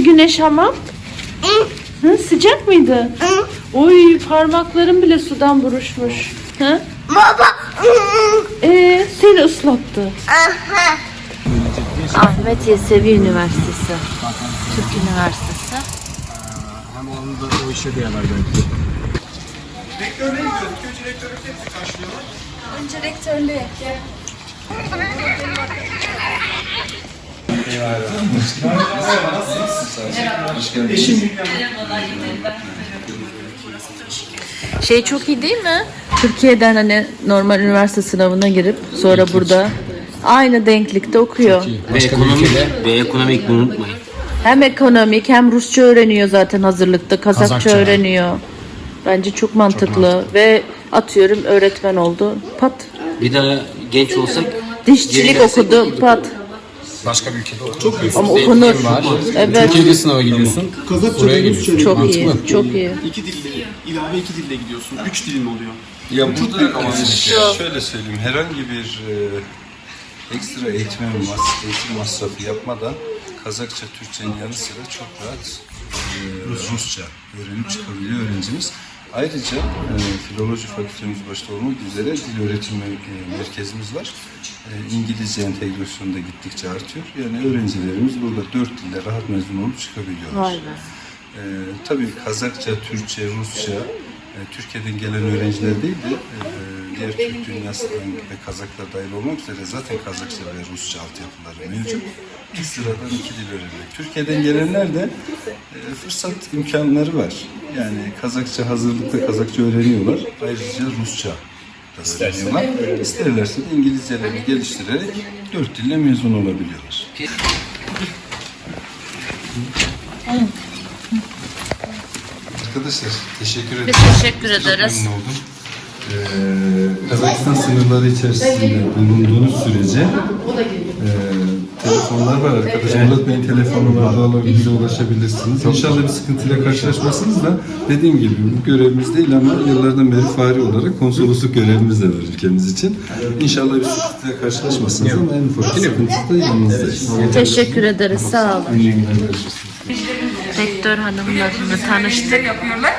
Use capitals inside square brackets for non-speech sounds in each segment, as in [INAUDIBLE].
Nasıl geçti güneş hamam? Hı, sıcak mıydı? Oy parmaklarım bile sudan buruşmuş. Hı? Baba. Ee, seni ıslattı. Ahmet Yesevi Üniversitesi. Türk Üniversitesi. Hem onu da o işe de yarar belki. Önce rektörlüğe. Şey çok iyi değil mi? Türkiye'den hani normal üniversite sınavına girip sonra burada aynı denklikte okuyor. Ve ekonomik, ve ekonomik bunu unutmayın. Hem ekonomik hem Rusça öğreniyor zaten hazırlıkta. Kazakça, Kazakça. öğreniyor. Bence çok mantıklı. Ve atıyorum öğretmen oldu. Pat. Bir daha genç olsak Dişçilik okudu. Pat. Başka bir ülkede olur. Çok büyük Ama okunur. Evet. Türkiye'de sınava gidiyorsun. Buraya geliyorsun. Çok iyi. Çok iyi. İki dille, ilave iki dille gidiyorsun. Üç dilin oluyor. Ya burada ama şöyle söyleyeyim herhangi bir e, ekstra eğitim, mas eğitim masrafı yapmadan Kazakça, Türkçenin yanı sıra çok rahat e, Rusça öğrenip çıkabiliyor öğrencimiz. Ayrıca e, filoloji fakültemiz başta olmak üzere dil öğretimi e, merkezimiz var. E, İngilizce entegrasyonu da gittikçe artıyor. Yani öğrencilerimiz burada dört dilde rahat mezun olup çıkabiliyorlar. Vay be. Ee, tabii Kazakça, Türkçe, Rusça, e, Türkiye'den gelen öğrenciler değil de e, diğer Türk dünyasından ve Kazaklar dahil olmak üzere zaten Kazakça ve Rusça altyapıları mevcut. Bir sıradan iki dil öğrenmek. Türkiye'den gelenler de e, fırsat imkanları var. Yani Kazakça hazırlıkta Kazakça öğreniyorlar. Ayrıca Rusça da öğreniyorlar. İsterlerse de İngilizcelerini geliştirerek dört dille mezun olabiliyorlar. Arkadaşlar teşekkür ederim. Biz teşekkür Çok ederiz. memnun oldum. Ee, Kazakistan sınırları içerisinde bulunduğunuz sürece e, telefonlar var arkadaşlar. Murat Bey'in telefonu var. Oralarla ulaşabilirsiniz. İnşallah bir sıkıntıyla karşılaşmazsınız da dediğim gibi bu görevimiz değil ama yıllardan beri fari olarak konsolosluk görevimiz de var ülkemiz için. İnşallah bir sıkıntıyla karşılaşmazsınız ama en ufak bir sıkıntıda yanınızdayız. Teşekkür ederiz. Sağ olun. Rektör hanımla tanıştık. yapıyorlar.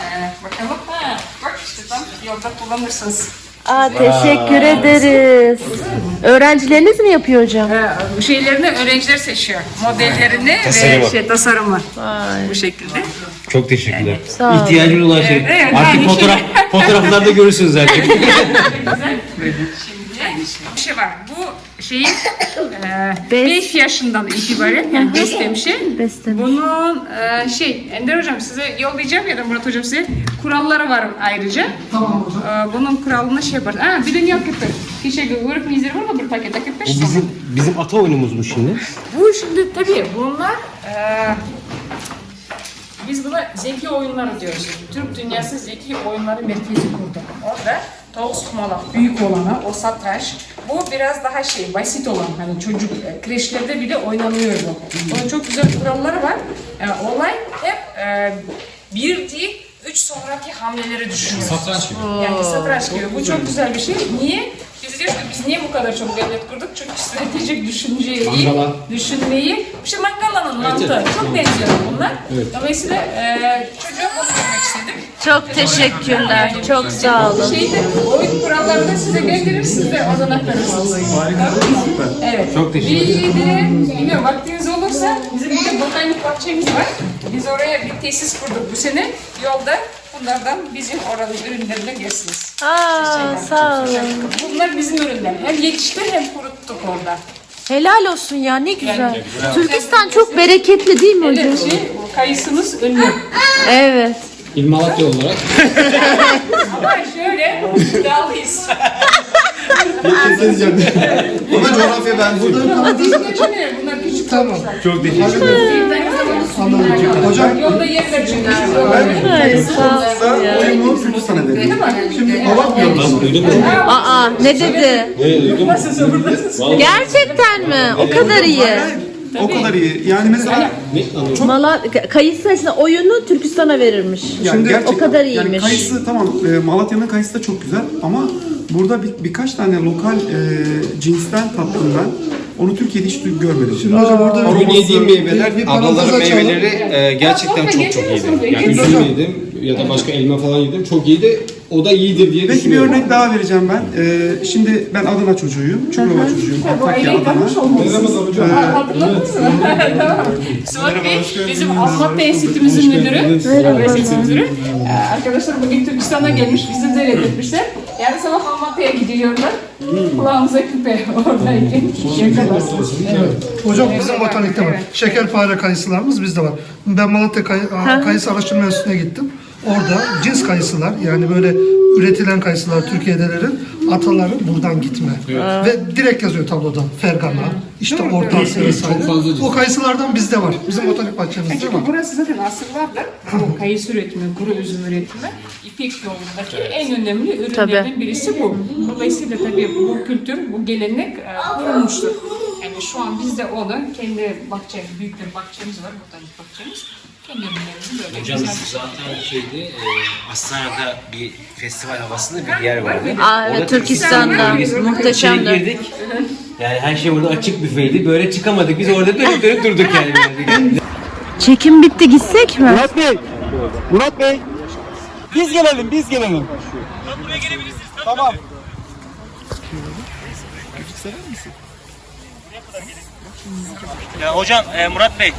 Ee, bakalım. Ha, bak işte tam yolda kullanırsınız. Aa, teşekkür ederiz. Öğrencileriniz mi yapıyor hocam? Bu şeylerini öğrenciler seçiyor. Modellerini ve şey, tasarımı. Bu şekilde. çok teşekkürler. Sağ olun. İhtiyacınız olan şey. Evet, Artık aynı fotoğraf, fotoğraflarda görürsünüz zaten. [LAUGHS] Bir şey var. [LAUGHS] Bez. 5 yaşından itibaren yani beslemişi. Beslemiş. Bunun e, şey Ender hocam size yollayacağım ya da Murat hocam size kuralları var ayrıca. Tamam hocam. bunun kuralını şey yapar. Ha bir de ne yapıyor? Kişi grup mizeri var mı bir paket akıp Bu bizim, bizim ata oyunumuz bu şimdi. Bu şimdi tabii bunlar eee, biz buna zeki oyunları diyoruz. Türk dünyası zeki oyunları merkezi kurdu. Orada tavuk sıkmalar büyük olanı, o satranç. Bu biraz daha şey, basit olan hani çocuk e, kreşlerde bile oynanıyor bu. Bunun çok güzel kuralları var. Yani olay hep e, bir değil, üç sonraki hamleleri düşünüyoruz. Satranç gibi. Yani satranç gibi. Bu çok güzel bir şey. Niye? Biz diyoruz ki biz niye bu kadar çok devlet kurduk? Çünkü stratejik düşünceyi, düşünmeyi, işte Mangala'nın mantığı çok benziyor bunlar. Dolayısıyla e, çocuğa bunu demek istedim. Çok teşekkürler. Çok sağ olun. Şeyde, oyun kurallarını size gönderir, siz de oradan aktarırsınız. Evet. Çok teşekkür ederim. Bir de, bilmiyorum vaktiniz olursa bizim bir de botanik bahçemiz var. Biz oraya bir tesis kurduk bu sene. Yolda bunlardan bizim oranın ürünlerine görsünüz. Aa, sağ olun. Bunlar bizim ürünler. Hem yetişti hem kuruttuk orada. Helal olsun ya ne güzel. Türkistan çok bereketli değil mi hocam? Evet, şey, kayısımız ünlü. Evet. İl Malatya olarak. Ama şöyle iddialıyız. [LAUGHS] [LAUGHS] Ama coğrafya benziyor. Ama biz geçemiyor. Bunlar küçük tamam. Çok teşekkür Hocam Hocam yolda yerler çünkü. Ay, sağ olun ya. oyunu Türkistan edelim. Şimdi Malatya Aa ne dedi? Gerçekten mi? O kadar iyi. O kadar iyi. Yani mesela Mala kayısı aslında oyunu Türkistan'a verirmiş. yani gerçekten o kadar yani iyiymiş. kayısı tamam e, Malatya'nın kayısı da çok güzel ama burada bir, birkaç tane lokal e, cinsten tattım ben. Onu Türkiye'de hiç görmedim. Şimdi hocam orada Bugün yediğim meyveler, bir, bir ablaların parantez açalım. meyveleri e, gerçekten çok çok iyiydi. Yani üzüm yedim ya da başka elma falan yedim. Çok iyiydi. O da iyidir diye Peki bir düşünüyorum. örnek daha vereceğim ben. Ee, şimdi ben Adana çocuğuyum. Çukurova çocuğuyum. Antakya, Adana. [LAUGHS] Suat Bey bizim Asmat Enstitümüzün müdürü. Enstitü müdürü. Ee, Arkadaşlar bugün Türkistan'a gelmiş, bizi ziyaret etmişler. Yarın sabah Almatya'ya gidiyorlar. Kulağımıza küpe [LAUGHS] oradayken. Yakalarsınız. Evet. Hocam bizim botanikte var. Şekerpare kayısılarımız bizde var. Ben Malatya Kay- Kayısı Araştırma Enstitüsü'ne gittim. Orada cins kayısılar yani böyle üretilen kayısılar Türkiye'delerin ataları buradan gitme. Ve direkt yazıyor tabloda Fergana, işte Orta Asya vesaire. O kayısılardan bizde var. Bizim botanik bahçemizde var. Çünkü burası zaten asırlardır bu [LAUGHS] kayısı üretimi, kuru üzüm üretimi İpek yolundaki en önemli ürünlerden birisi bu. Dolayısıyla tabii bu kültür, bu gelenek e, korunmuştur. Yani şu an biz de onu kendi bahçe, büyük bir bahçemiz var, botanik bahçemiz. Böyle Hocam güzel zaten şeydi, e, Astana'da bir festival havasında bir yer vardı. Aa, evet, Türkistan'da. Muhteşemdi. girdik. Yani her şey burada açık büfeydi. Böyle çıkamadık. Biz orada dönüp dönüp durduk yani. Çekim bitti gitsek mi? Murat Bey! Murat Bey! Biz gelelim, biz gelelim. buraya gelebilirsiniz. Tamam. Ya hocam e, Murat Bey.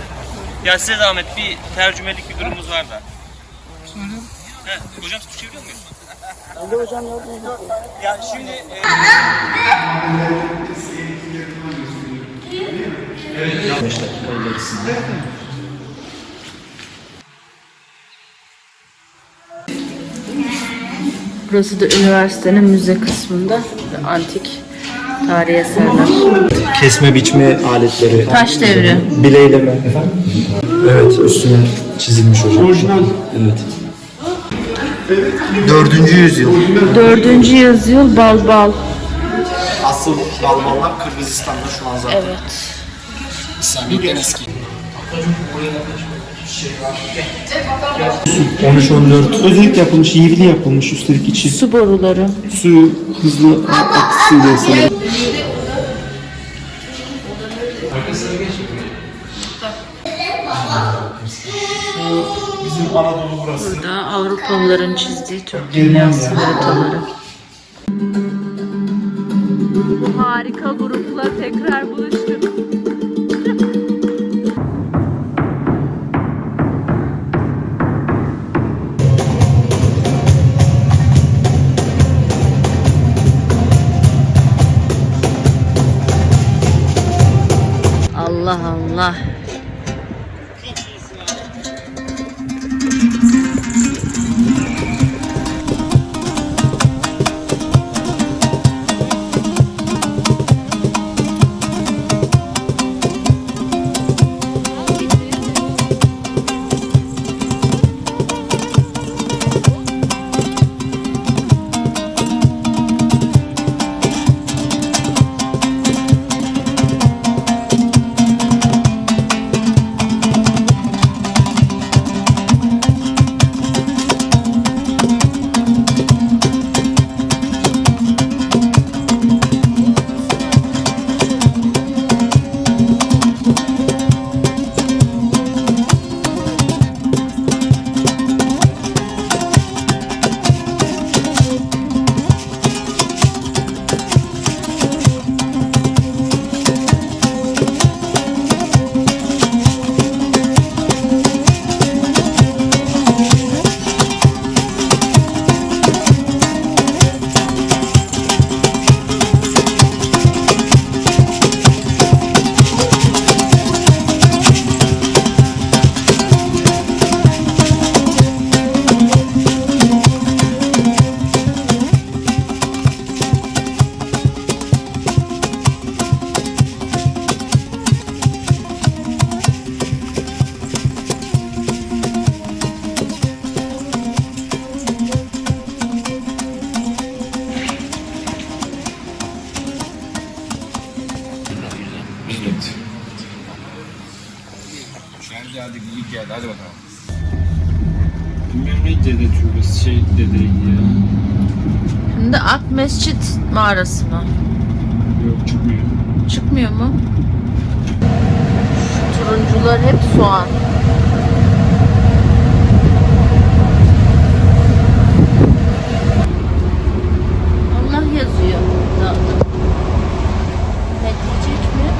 Ya size zahmet bir tercümelik bir durumumuz var da. He, hocam siz çeviriyor muyuz? Ya şimdi e, Burası da üniversitenin müze kısmında antik tarihi eserler. Kesme biçme aletleri, Taş devri. bileyleme. Evet, üstüne çizilmiş hocam. Orijinal. Evet. Dördüncü yüzyıl. Dördüncü yüzyıl bal bal. Asıl Almanlar Kırgızistan'da şu an zaten. Evet. İslamiyet'ten eski. 13-14. Özellikle yapılmış, yivli yapılmış üstelik içi. Su boruları. Su hızlı akısıyla ısınıyor. Bizim Anadolu burası. Burada Avrupalıların çizdiği Türk dünyası haritaları. Harika grupla tekrar buluştuk. Allah Allah. Şey dede ya. Şimdi Ak Mescit mağarası mı? Yok çıkmıyor. çıkmıyor mu? Şu turuncular hep soğan. Allah yazıyor. Dağda. Ne diyecek mi?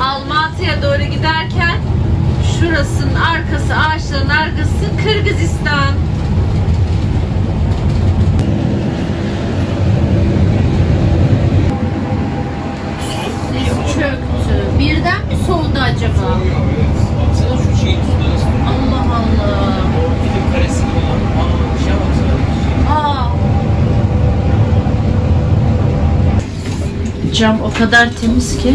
Almatı'ya doğru giderken şurasının arkası, ağaçların arkası Kırgızistan. Sis çöktü. Birden mi soğudu acaba? Allah Allah. Cam o kadar temiz ki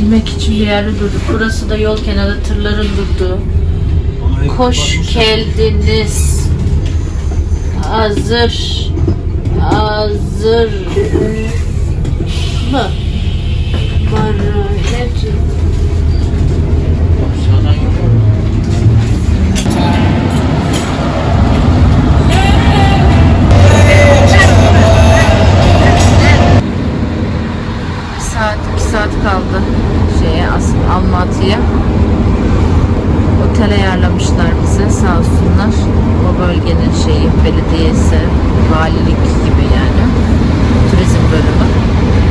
silmek için bir yerde durduk. Burası da yol kenarı tırların durduğu. Hoş geldiniz. Hazır. Hazır. Mı? Var öyle Bir saat, iki saat kaldı şeye aslında Almatı'ya. Otel ayarlamışlar bize sağ olsunlar. O bölgenin şeyi, belediyesi, valilik gibi yani. Turizm bölümü.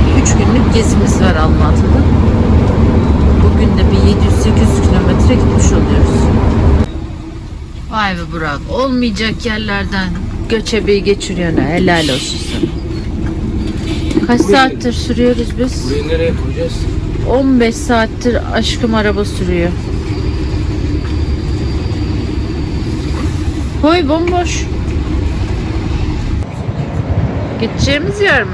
Bir üç günlük gezimiz var Almatı'da. Bugün de bir 700-800 kilometre gitmiş oluyoruz. Vay be Burak. Olmayacak yerlerden göçebeyi geçiriyor ne? Helal olsun sana. Kaç saattir sürüyoruz biz? Burayı nereye koyacağız? 15 saattir aşkım araba sürüyor. Koy bomboş. Gideceğimiz yer mi?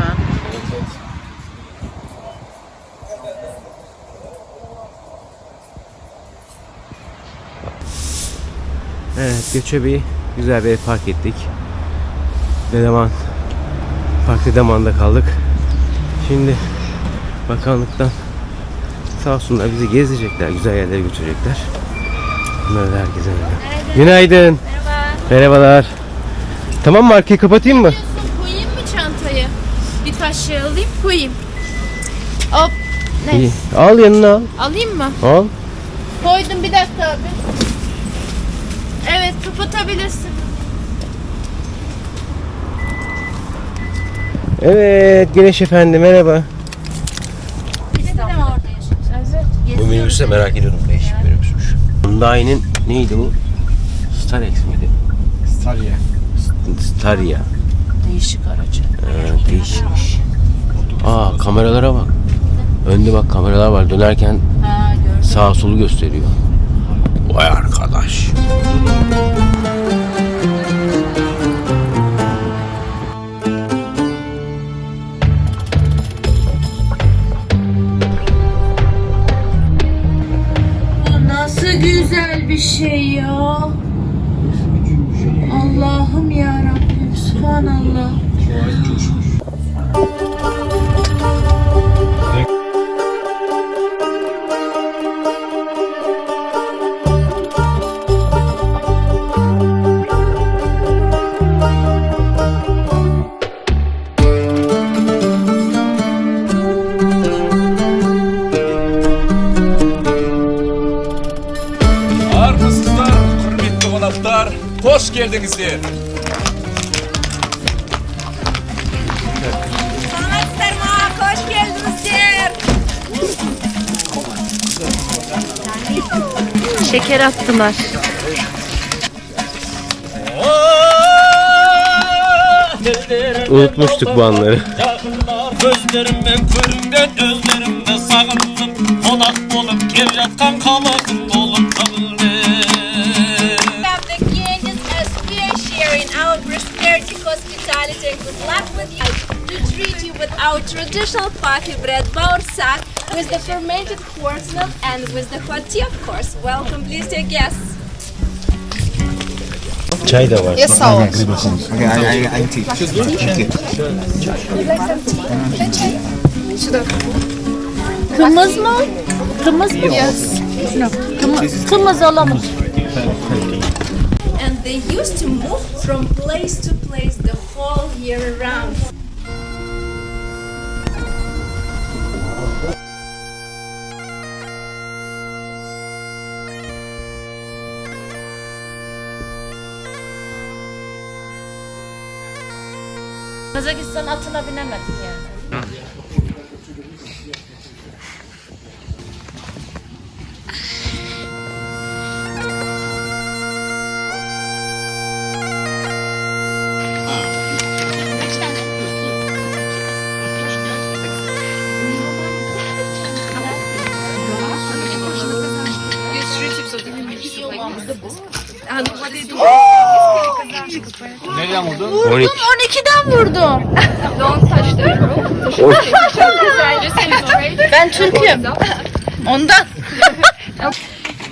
Evet Göçebe'yi güzel bir ev park ettik. Dedeman Park Dedeman'da kaldık. Şimdi bakanlıktan sağ olsunlar bizi gezdirecekler, güzel yerlere götürecekler. Bunları da herkese merhaba. Günaydın. Merhabalar. Tamam mı arkayı kapatayım mı? Koyayım mı çantayı? Birkaç şey alayım koyayım. Hop. Ne? İyi. Al yanına al. Alayım mı? Al. Koydum bir dakika abi. Evet kapatabilirsin. Evet Güneş Efendi merhaba. Bu minibüste merak ediyorum. Değişik bir minibüsmüş. Hyundai'nin neydi bu? Starex miydi? Sarıya. Staria. Değişik aracı. Ee, değişikmiş. Aa kameralara bak. Önde bak kameralar var. Dönerken Ha gördüm. sağa solu gösteriyor. Vay arkadaş. Bir şey ya. Allah'ım ya Rabbim. Subhanallah. Hoş geldinizler. Hoş geldinizler. Şeker attılar. Unutmuştuk bu anları. Gözlerimden körümden özlerimde sağındım Polat olup gel yatkan traditional party bread baursak with the fermented horse milk and with the hot tea, of course. Welcome, please, dear guests. Çay da var. Kımız mı? Kımız mı? Yes. Kımız, kımız olamaz. And they used to move from place to place the whole year round. Kazakistan atına binemedik yani. Nereden vurdun? 12. 12'den vurdum. ben Türk'üm. Ondan.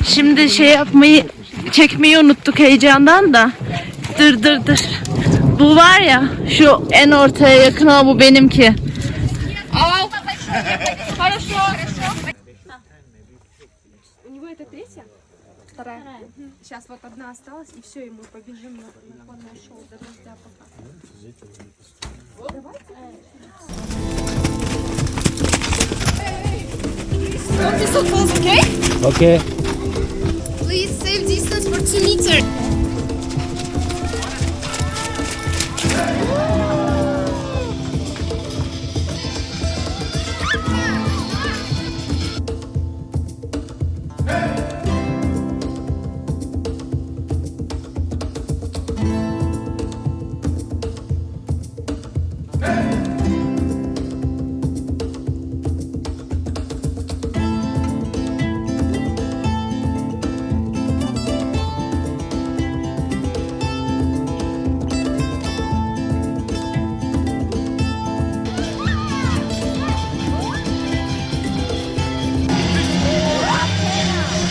Şimdi şey yapmayı çekmeyi unuttuk heyecandan da. Dır dır dır. Bu var ya şu en ortaya yakın o bu benimki. У него это третья? Вторая? Сейчас вот одна осталась, и все, и мы побежим на кухонное шоу до дождя пока. Okay. Please save distance for two meters.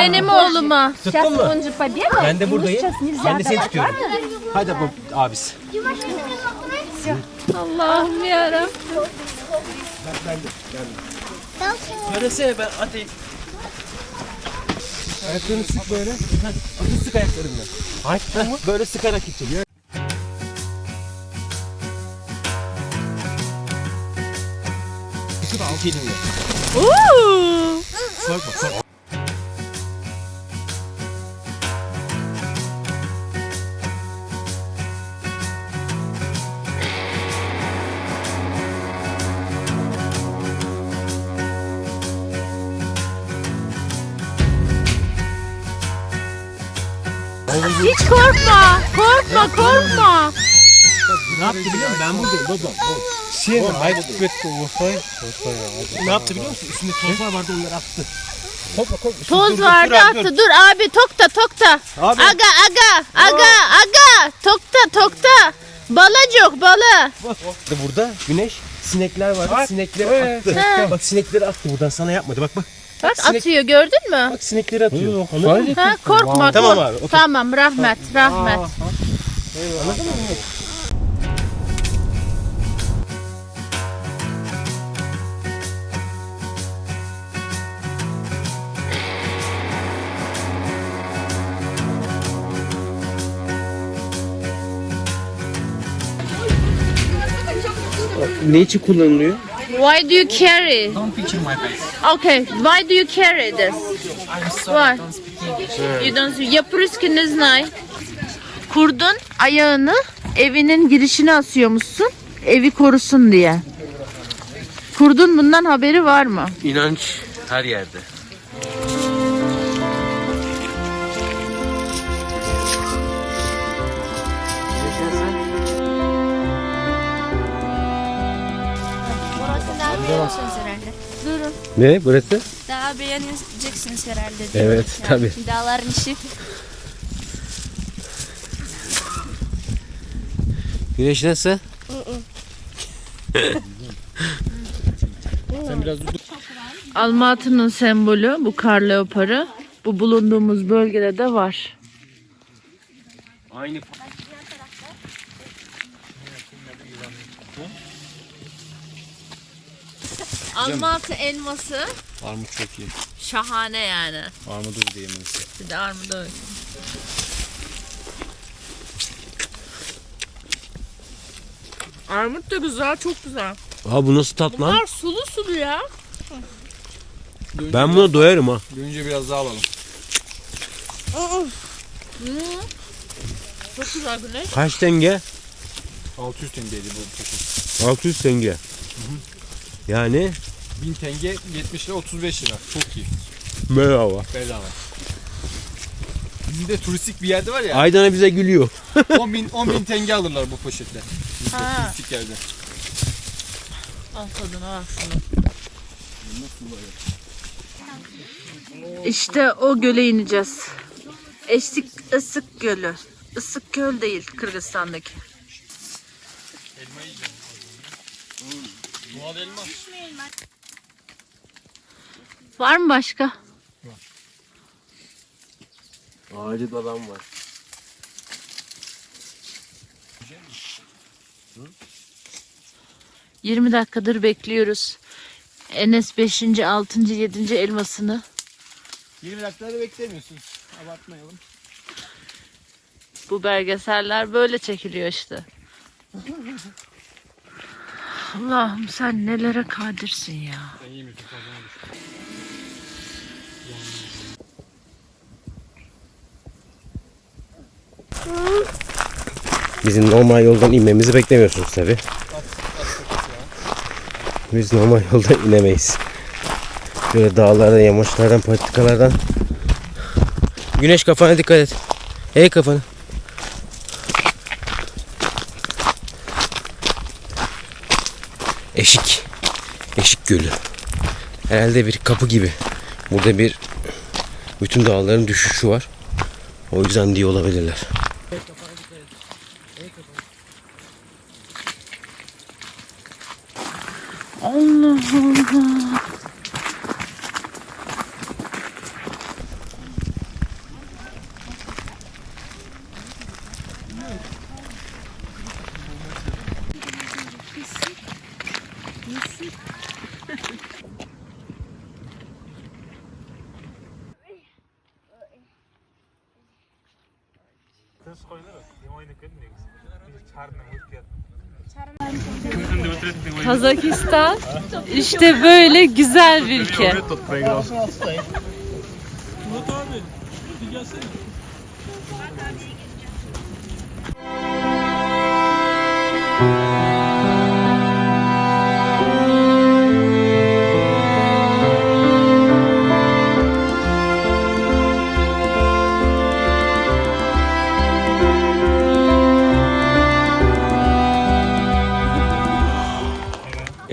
benim oğluma. Tuttun mu? Ben de buradayım. Ben de seni tutuyorum. Hadi bu abisi. Allah'ım yarabbim. Söylesene ben atayım. Ayaklarını sık böyle. Atı sık ayaklarını. Hayır. Böyle sıkarak iteceğim. Sık elinle. Korkma korkma. Hiç korkma. Korkma korkma. Ne yaptı biliyor musun? Ben buradayım baba. Şey, hayır, Ne yaptı biliyor musun? Üstünde tozlar vardı onları attı. Korkma korkma. Toz vardı attı. Dur abi tokta tokta. Abi. Aga aga aga aga. Tokta tokta. Balacık balı. Burada güneş sinekler vardı. Sinekleri attı. Bak sinekleri attı buradan sana yapmadı. Bak bak. Bak sinek- atıyor gördün mü? Bak sinekleri atıyor. Yok, Ha, korkma Tamam abi, okey. Tamam rahmet rahmet. Anladın mı? Ne için kullanılıyor? Why do you carry? Don't picture my face. Okay. Why do you carry this? I'm sorry, Why? don't speak English. You don't see. Ya Kurdun ayağını evinin girişine asıyormuşsun. Evi korusun diye. Kurdun bundan haberi var mı? İnanç her yerde. Beğeneceksiniz herhalde. Durun. Ne burası? Daha beğeneceksiniz herhalde. Evet, Yani tabii. Dağların işi. Güneş nasıl? Almatı'nın sembolü bu kar leoparı. Bu bulunduğumuz bölgede de var. Aynı Almatı elması Armut çok iyi. şahane yani. Armudu bir de yemesi. Bir de armudu öyle. Armut da güzel, çok güzel. Aa bu nasıl tat lan? Bunlar sulu sulu ya. Ben buna doyarım ha. Dönünce biraz daha alalım. Çok güzel güneş. Kaç tenge? 600 tengeydi bu poşet. 600 tenge. Yani 1000 tenge 70 lira 35 lira. Çok iyi. bedava. Bedava. Bizim de turistik bir yerde var ya. Aydana bize gülüyor. [LAUGHS] 10 bin, 10 bin tenge alırlar bu poşetle. Bizde Ha. turistik yerde. Al tadına bak şunu. İşte o göle ineceğiz. Eşlik Isık Gölü. Isık Göl değil Kırgızistan'daki. Doğal elma. Var mı başka? Ağacı dalan var. Hı? 20 dakikadır bekliyoruz. Enes 5. 6. 7. elmasını. 20 dakikada beklemiyorsunuz. Abartmayalım. Bu belgeseller böyle çekiliyor işte. [LAUGHS] Allah'ım sen nelere kadirsin ya. Ben. Bizim normal yoldan inmemizi beklemiyorsunuz tabi. Biz normal yoldan inemeyiz. Böyle dağlardan, yamaçlardan, patikalardan. Güneş kafana dikkat et. Ey kafana. Eşik. Eşik Gölü. Herhalde bir kapı gibi. Burada bir bütün dağların düşüşü var. O yüzden diye olabilirler. Allah Allah. Kazakistan işte böyle güzel bir ülke.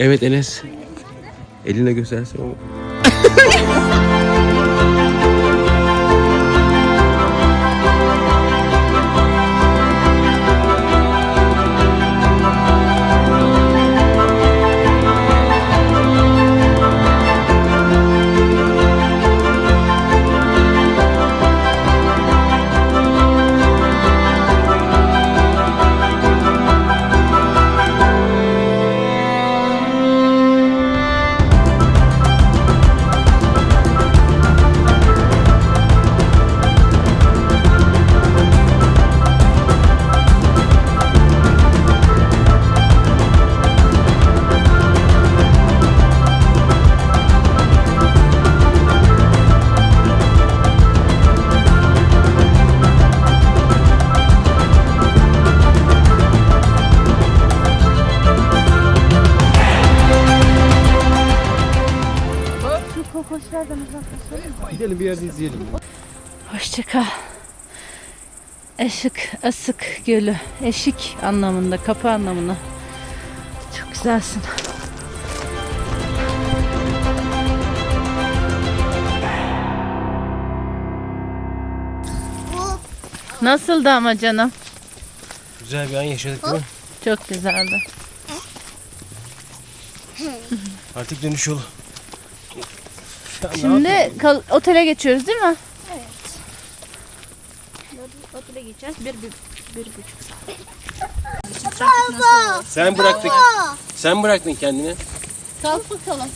Evet Enes. Eline göstersin o. [LAUGHS] bir yerde izleyelim. Hoşçakal. Eşik, Asık Gölü. Eşik anlamında, kapı anlamında. Çok güzelsin. Nasıldı ama canım? Güzel bir an yaşadık değil mi? Çok güzeldi. Artık dönüş yolu. Şimdi kal- otele geçiyoruz değil mi? Otele gideceğiz. Bir, bir, bir buçuk Sen bıraktın. Sen bıraktın kendini. Kalk bakalım.